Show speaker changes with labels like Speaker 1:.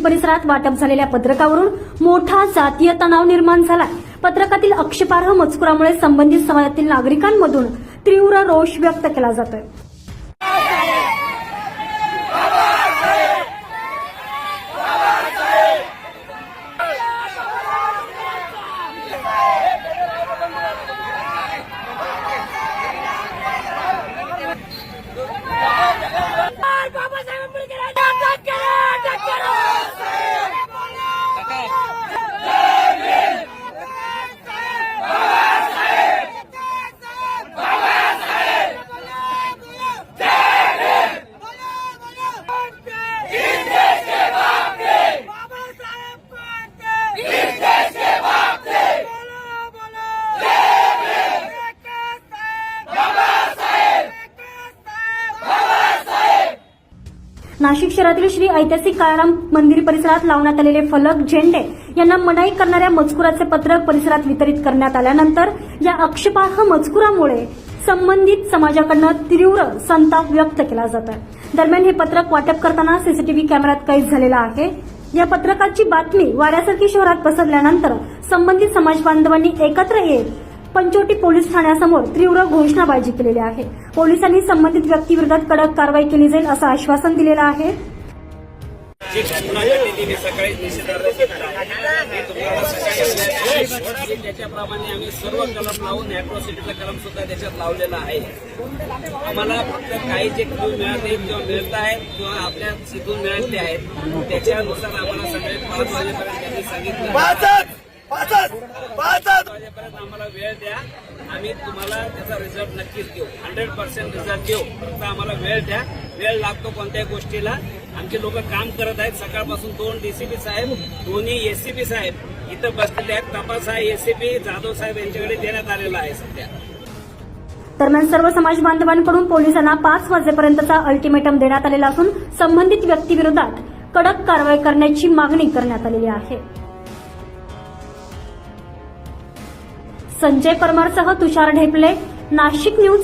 Speaker 1: परिसरात वाटप झालेल्या पत्रकावरून मोठा जातीय तणाव निर्माण झाला पत्रकातील आक्षेपार्ह मजकुरामुळे संबंधित समाजातील नागरिकांमधून तीव्र रोष व्यक्त केला जातोय. नाशिक शहरातील श्री ऐतिहासिक काळाराम मंदिर परिसरात लावण्यात आलेले फलक झेंडे यांना मनाई करणाऱ्या मजकुराचे पत्रक परिसरात वितरित करण्यात आल्यानंतर या आक्षेपार्ह मजकुरामुळे संबंधित समाजाकडनं तीव्र संताप व्यक्त केला जात आहे. दरम्यान हे पत्रक वाटप करताना सीसीटीव्ही कॅमेऱ्यात कैद झालेला आहे. या पत्रकाची बातमी वाड्यासारखी शहरात पसरल्यानंतर संबंधित समाज बांधवांनी एकत्र येत पंचवटी पोलीस ठाण्यासमोर तीव्र घोषणाबाजी केलेली आहे. पोलिसांनी संबंधित व्यक्तीविरोधात कडक कारवाई केली जाईल असं आश्वासन दिलेलं आहे.
Speaker 2: जी घटना मी सकाळी निषेधार्थ. त्याच्याप्रमाणे आम्ही सर्व कलम लावून अॅट्रॉसिटीचा कलम सुद्धा त्याच्यात लावलेला आहे आम्हाला फक्त काही जे मिळाले किंवा मिळत आहेत किंवा आपल्या सिद्धून मिळाले आहेत. त्याच्यानुसार आम्हाला पाच वाजेपर्यंत त्यांनी सांगितलं. वाजेपर्यंत आम्हाला वेळ द्या. आम्ही तुम्हाला त्याचा रिझल्ट नक्कीच देऊ. हंड्रेड पर्सेंट रिझल्ट देऊ. फक्त आम्हाला वेळ द्या. वेळ लागतो कोणत्याही गोष्टीला. आमचे लोक काम करत आहेत. सकाळपासून दोन डीसीपी साहेब दोन्ही एसीपी साहेब इथं बसलेले आहेत. तपास हा एसीपी जाधव साहेब यांच्याकडे देण्यात आलेला आहे सध्या.
Speaker 1: दरम्यान सर्व समाज बांधवांकडून पोलिसांना पाच वाजेपर्यंतचा अल्टिमेटम देण्यात आलेला असून संबंधित व्यक्तीविरोधात कडक कारवाई करण्याची मागणी करण्यात आलेली आहे. संजय परमारसह तुषार ढेपले नाशिक न्यूज